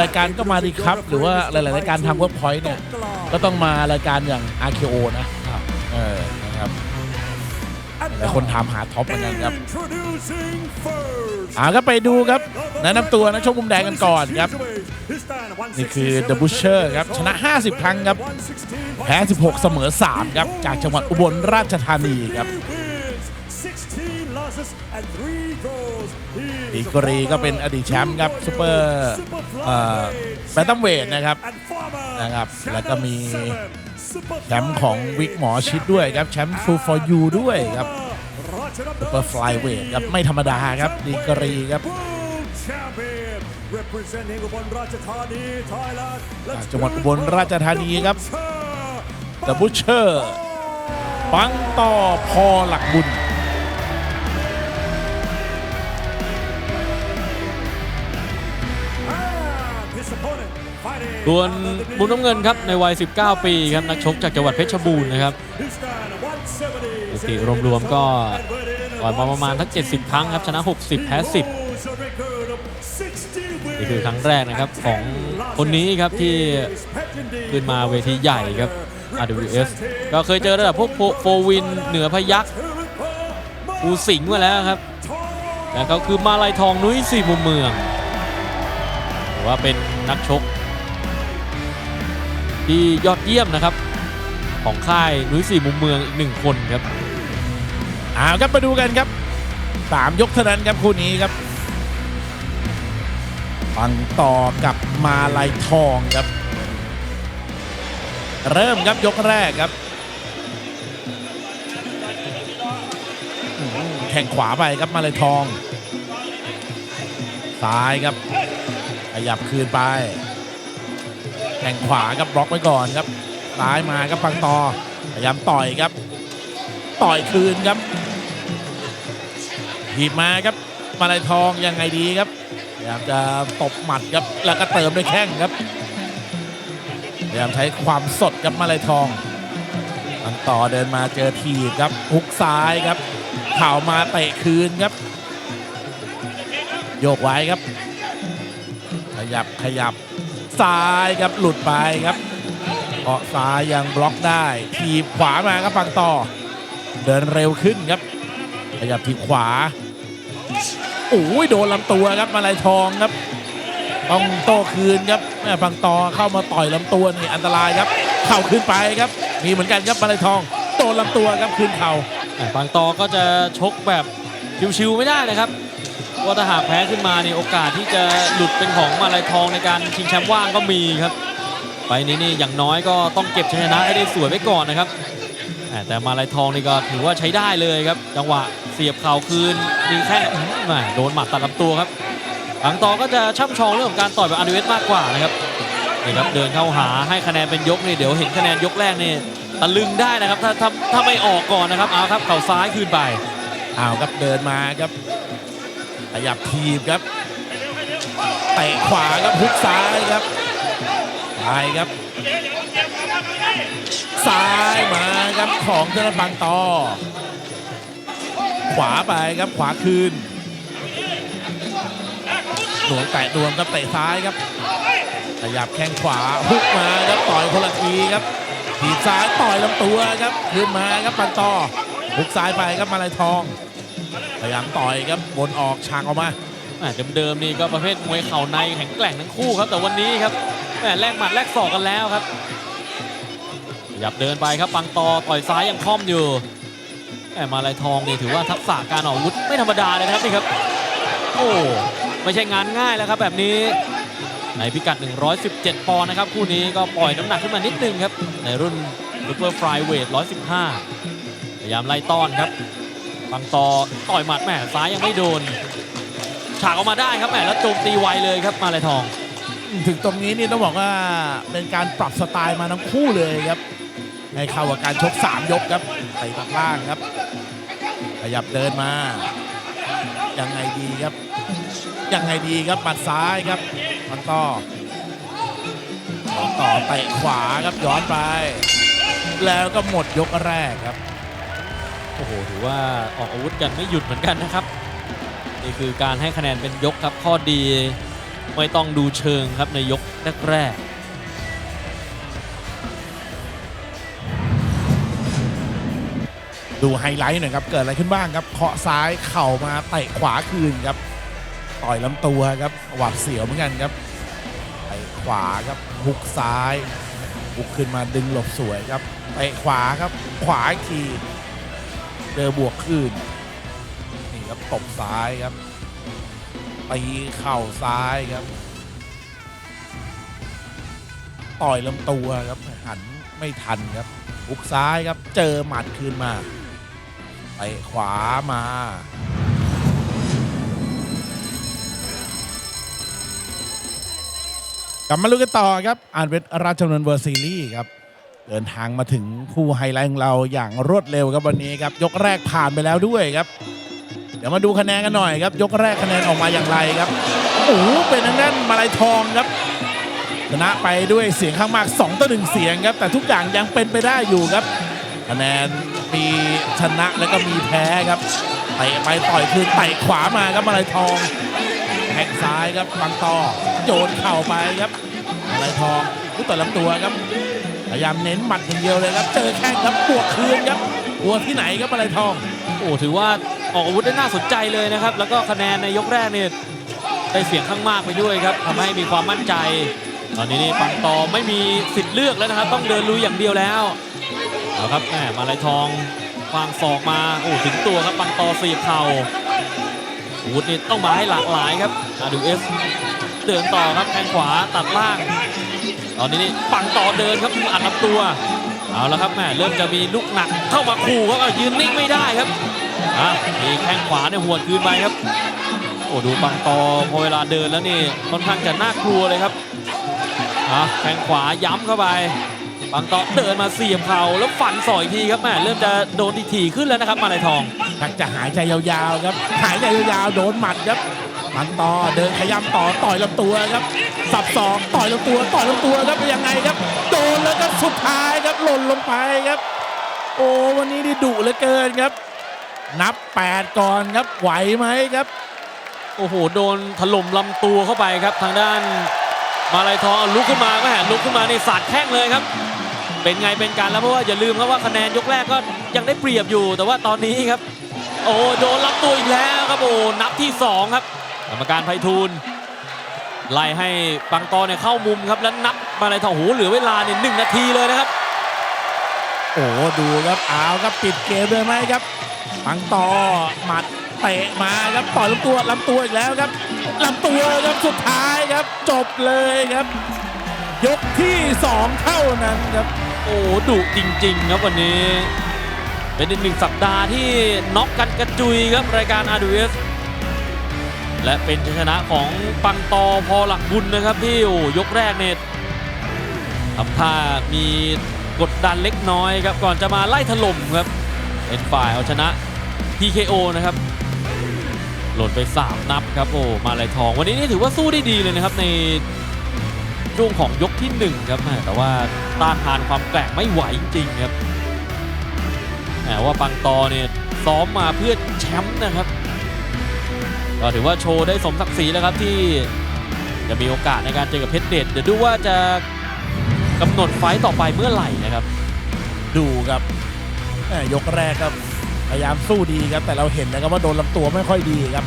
รายการก็มาดีครับ หรือว่าหลายๆรายการทำเวิร์กพอยต์เนี่ยก็ต้องมารายการอย่าง RKO นะเออนะครับหลายคนถามหาท็อปเหมือนกันครับอ่าก็ไปดูครับแนะนำตัวนะชกมุมแดงกันก่อนครับ นี่คือ The Butcher ครับ ชนะ 50 ครั้งครับ แพ้ 16 เสมอ 3 ครับ จากจังหวัดอุบลราชธานีครับ ดีกรีก็เป็นอดีตแชมป์ครับซูเปอร์แบนตัมเวทนะครับนะครับ แล้วก็มีแชมป์ของวิกหมอชิดด้วยครับ แชมป์ Full for You ด้วยครับซูเปอร์ฟลายเวทครับ ไม่ธรรมดาครับ ดีกรีครับจังหวัดอุบลราชธานีครับ The Butcher ปังต่อพอหลักบุญ ส่วนมุมน้ำเงินครับในวัย 19 ปีครับนักชกจากจังหวัดเพชรบูรณ์นะครับสถิติรวมๆก็ต่อยมาประมาณทั้ง 70 ครั้งครับชนะ 60 แพ้ 10 นี่คือครั้งแรกนะครับของคนนี้ครับที่ขึ้นมาเวทีใหญ่ครับ RWS ก็เคยเจอระดับพวกโฟวินเหนือพยักปูสิงห์มาแล้วครับแต่เขาคือมาลายทองนุ้ยสี่มุมเมืองว่าเป็นนักชก ที่ยอดเยี่ยมนะครับ ของค่ายนุ้ยสี่มุมเมืองอีกหนึ่งคนครับเอาครับมาดูกันครับสามยกเท่านั้นครับคู่นี้ครับปังต่อกับมาลายทองครับ เริ่มครับยกแรกครับแข่งขวาไปครับมาลายทอง ซ้ายครับขยับคืนไป แข่งขวาครับบล็อกไว้ก่อนครับซ้ายมาครับปังตอพยายามต่อยครับ ต่อยคืนครับหีบมาครับมาลายทองยังไงดีครับพยายามจะตบหมัดครับแล้วก็เติมด้วยแข้งครับพยายามใช้ความสดครับมาลายทองอันต่อเดินมาเจอทีบครับฮุกซ้ายครับเข่ามาเตะคืนครับ โยกไว้ครับ ขยับขยับ ซ้ายครับหลุดไปครับเกาะซ้ายยังบล็อกได้ ทีขวามาครับปังต่อ เดินเร็วขึ้นครับขยับทีขวาโอ้ยโดนลำตัวครับมาลายทองครับ ต้องโต้คืนครับแม่ปังต่อเข้ามาต่อยลำตัวนี่อันตรายครับ เข่าขึ้นไปครับ มีเหมือนกันครับมาลายทองโดนลำตัวครับคืนเข่าอะบางตอก็จะชกแบบชิวๆไม่ได้นะครับ ว่าถ้าหากแพ้ขึ้นมาเนี่ยโอกาสที่จะหลุดเป็นของมาลายทองในการชิงแชมป์ว่างก็มีครับไปนี้นี่อย่างน้อยก็ต้องเก็บชนะให้ได้สวยไว้ก่อนนะครับแต่มาลายทองนี่ก็ถือว่าใช้ได้เลยครับ จังหวะเสียบเข่าคืนมีแค่โดนหมัดตัดลำตัวครับบางต่อก็จะช่ำชองเรื่องของการต่อยแบบอาร์เวสมากกว่านะครับนี่ครับเดินเข้าหาให้คะแนนเป็นยกนี่เดี๋ยวเห็นคะแนนยกแรกนี่ตะลึงได้นะครับถ้าถ้าถ้าไม่ออกก่อนนะครับเอาครับเข่าซ้ายคืนไปอ้าวครับเดินมาครับ ขยับทีบครับเตะขวาครับฮุกซ้ายครับไปครับซ้ายมาครับของเทนบังตอขวาไปครับขวาคืนหลวงแตะดวงครับเตะซ้ายครับขยับแข้งขวาฮุกมาครับต่อยคนละทีครับทีซ้ายต่อยลำตัวครับขึ้นมาครับปันต่อฮุกซ้ายไปครับมาลายทอง พยายามต่อยครับบนออกฉากออกมาอ่เดิมๆนี่ก็ประเภทมวยเข่าในแข็งแกร่งทั้งคู่ครับ แต่วันนี้ครับแม่แลกหมัดแลกศอกกันแล้วครับขยับเดินไปครับปังตอต่อยซ้ายยังคล่อมอยู่แหม่มาลายทองนี่ถือว่าทักษะการออกอาวุธไม่ธรรมดาเลยนะครับนี่ครับ โอ้ไม่ใช่งานง่ายแล้วครับแบบนี้ในพิกัด 117 ปอนด์นะครับ คู่นี้ก็ปล่อยน้ำหนักขึ้นมานิดนึงครับ ในรุ่นซูเปอร์ฟลายเวท115 พยายามไล่ต้อนครับ ปังตอต่อยหมัดแม่ซ้ายยังไม่โดน ฉากออกมาได้ครับแหมแล้วโจมตีไวเลยครับมาลายทอง ถึงตรงนี้นี่ต้องบอกว่าเป็นการปรับสไตล์มาทั้งคู่เลยครับให้เข้ากับการชก 3 ยกครับไปตัดล่างครับ ขยับเดินมา ยังไงดีครับ ยังไงดีครับปัดซ้ายครับมันต่อต่อเตะขวาครับย้อนไป แล้วก็หมดยกแรกครับ อ้โหถือว่าออกอาวุธกันไม่หยุดเหมือนกันนะครับนี่คือการให้คะแนนเป็นยกครับข้อดี ไม่ต้องดูเชิงครับในยกแรกดูไฮไลท์หน่อยครับ เกิดอะไรขึ้นบ้างครับ เคาะซ้ายเข่ามาเตะขวาคืนครับ ต่อยลำตัวครับหวัดเสียวเหมือนกันครับเตะขวาครับหุกซ้ายหุกขึ้นมาดึงหลบสวยครับเตะขวาครับ ขวาอีกที เจอบวกคืนนี่ครับตบซ้ายครับตีเข่าซ้ายครับ ต่อยลำตัวครับหันไม่ทันครับหุกซ้ายครับเจอหมัดคืนมาเตะขวามากลับมาลุ้นกันต่อครับ อ่านเป็นราชดำเนินเวอร์ซีรีส์ครับ เดินทางมาถึงคู่ไฮไลท์ของเราอย่างรวดเร็วครับวันนี้ครับยกแรกผ่านไปแล้วด้วยครับ เดี๋ยวมาดูคะแนนกันหน่อยครับ ยกแรกคะแนนออกมาอย่างไรครับโอ้โหเป็นทางด้านมาลายทองครับชนะไปด้วยเสียงข้างมาก 2 ต่อ 1 เสียงครับ แต่ทุกอย่างยังเป็นไปได้อยู่ครับ คะแนนมีชนะแล้วก็มีแพ้ครับเตะไปต่อยคืนเตะขวามาครับมาลายทองแทงซ้ายครับบังต่อโยนเข่าไปครับมาลายทองผู้ต่อยลำตัวครับ พยายามเน้นหมัดอย่างเดียวเลยครับ เจอแข้งครับบวกคืนครับบวกที่ไหนครับมาลายทอง โอ้ถือว่าออกอาวุธได้น่าสนใจเลยนะครับ แล้วก็คะแนนในยกแรกเนี่ยได้เสียงข้างมากไปด้วยครับทำให้มีความมั่นใจ ตอนนี้นี่ปังตอไม่มีสิทธิ์เลือกแล้วนะครับ ต้องเดินลุยอย่างเดียวแล้วเอาครับแหมมาลายทองวางศอกมาโอ้ถึงตัวครับปังตอเสียบเข่าอาวุธนี่ต้องมาให้หลากหลายครับอาดูเอสเดินต่อครับแทงขวาตัดล่าง ตอนนี้นี่ปังต่อเดินครับ อัดลำตัว เอาละครับแม่เริ่มจะมีลูกหนักเข้ามาขู่ครับอะยืนนิ่งไม่ได้ครับอะมีแข้งขวาเนี่ยหวคืนไปครับโอ้ดูปังตอพอเวลาเดินแล้วนี่ค่อนข้างจะน่ากลัวเลยครับอะแข้งขวาย้ำเข้าไปปังตอเดินมาเสียบเข่าแล้วฟันสอยทีครับแม่เริ่มจะโดนทีๆขึ้นแล้วนะครับมาลายทองทักจะหายใจยาวๆครับหายใจยาวๆโดนหมัดครับ มันต่อเดินขยำต่อต่อยลำตัวครับ สับสองต่อยลำตัวต่อยลำตัวครับเป็นยังไงครับ โดนแล้วครับสุดท้ายครับหล่นลงไปครับ โอ้วันนี้นี่ดุเหลือเกินครับ นับ 8 ก่อนครับไหวไหมครับ โอ้โหโดนถล่มลำตัวเข้าไปครับ ทางด้านมาลายทองลุกขึ้นมาแม่ลุกขึ้นมานี่สาดแข้งเลยครับ เป็นไงเป็นการแล้วเพราะว่าอย่าลืมครับว่าคะแนนยกแรกก็ยังได้เปรียบอยู่ แต่ว่าตอนนี้ครับ โอ้โดนลำตัวอีกแล้วครับโอ้นับที่สองครับ กรรมการไพฑูรย์ไล่ให้ปังตอเนี่ยเข้ามุมครับแล้วนับมาลายทองโอ้โหเหลือเวลาเนี่ยหนึ่งนาทีเลยนะครับ โอ้ดูครับเอาครับปิดเกมเลยไหมครับปังต่อหมัดเตะมาครับต่อยลำตัวลำตัวอีกแล้วครับลำตัวครับสุดท้ายครับจบเลยครับ ยกที่สองเท่านั้นครับโอ้ดุจริง ๆ ครับวันนี้ เป็นอีกหนึ่งสัปดาห์ที่น็อกกันกระจุยครับรายการ r อ s และเป็นชนะของปังตอพอหลักบุญนะครับที่โอ้ยกแรกเนี่ยทำท่ามีกดดันเล็กน้อยครับก่อนจะมาไล่ถล่มครับเป็นฝ่ายเอาชนะ TKO นะครับหล่นไป 3 นับครับโอ้มาลายทอง วันนี้นี่ถือว่าสู้ได้ดีเลยนะครับในช่วงของยกที่หนึ่งครับแต่ว่าต้านทานความแกร่งไม่ไหวจริงครับแหมว่าปังตอเนี่ยซ้อมมาเพื่อแชมป์นะครับ ก็ถือว่าโชว์ได้สมศักดิ์ศรีแล้วครับที่จะมีโอกาสในการเจอกับเพชรเดชเดี๋ยวดูว่าจะกำหนดไฟต์ต่อไปเมื่อไหร่นะครับ ดูครับแหม่ยกแรกครับพยายามสู้ดีครับ แต่เราเห็นนะครับว่าโดนลำตัวไม่ค่อยดีครับ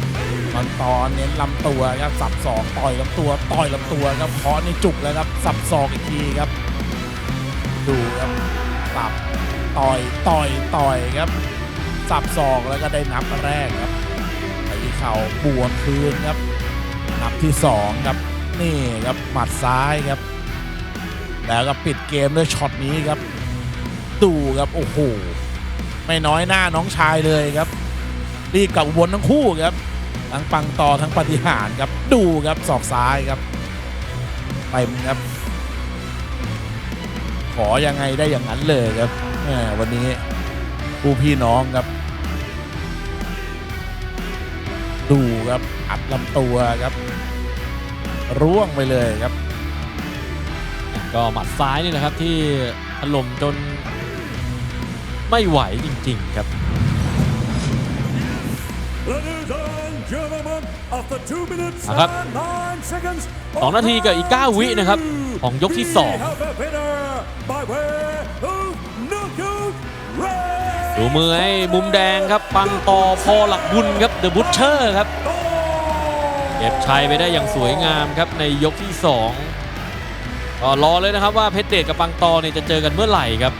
ตอนตอนเน้นลำตัวครับสับศอกต่อยลำตัวต่อยลำตัวครับเคาะในจุกแล้วครับสับศอกอีกทีครับ ดูครับสับต่อยต่อยต่อยครับสับศอกแล้วก็ได้นับแรกครับ ตีเข่าบวกคืนครับนับที่สองครับนี่ครับหมัดซ้ายครับ แล้วก็ปิดเกมด้วยช็อตนี้ครับดูครับโอ้โหไม่น้อยหน้าน้องชายเลยครับ รีบกับอุบลทั้งคู่ครับ ทั้งปังต่อทั้งปฏิหารครับดูครับศอกซ้ายครับเต็มครับ ขอยังไงได้อย่างนั้นเลยครับวันนี้ผู้พี่น้องครับ ดูครับอัดลำตัวครับ ร่วงไปเลยครับ ก็หมัดซ้ายนี่แหละครับที่ถล่มจนไม่ไหวจริง ๆ ครับ นะครับสองนาทีกับอีก 9 วินะครับ ของยกที่ 2 ดูมือให้มุมแดงครับ ปังตอพอหลักบุญครับเดอะบุชเชอร์ครับเก็บชัยไปได้อย่างสวยงามครับในยกที่2ก็รอเลยนะครับว่าเพชรเดชกับปังตอเนี่ยจะเจอกันเมื่อไหร่ครับ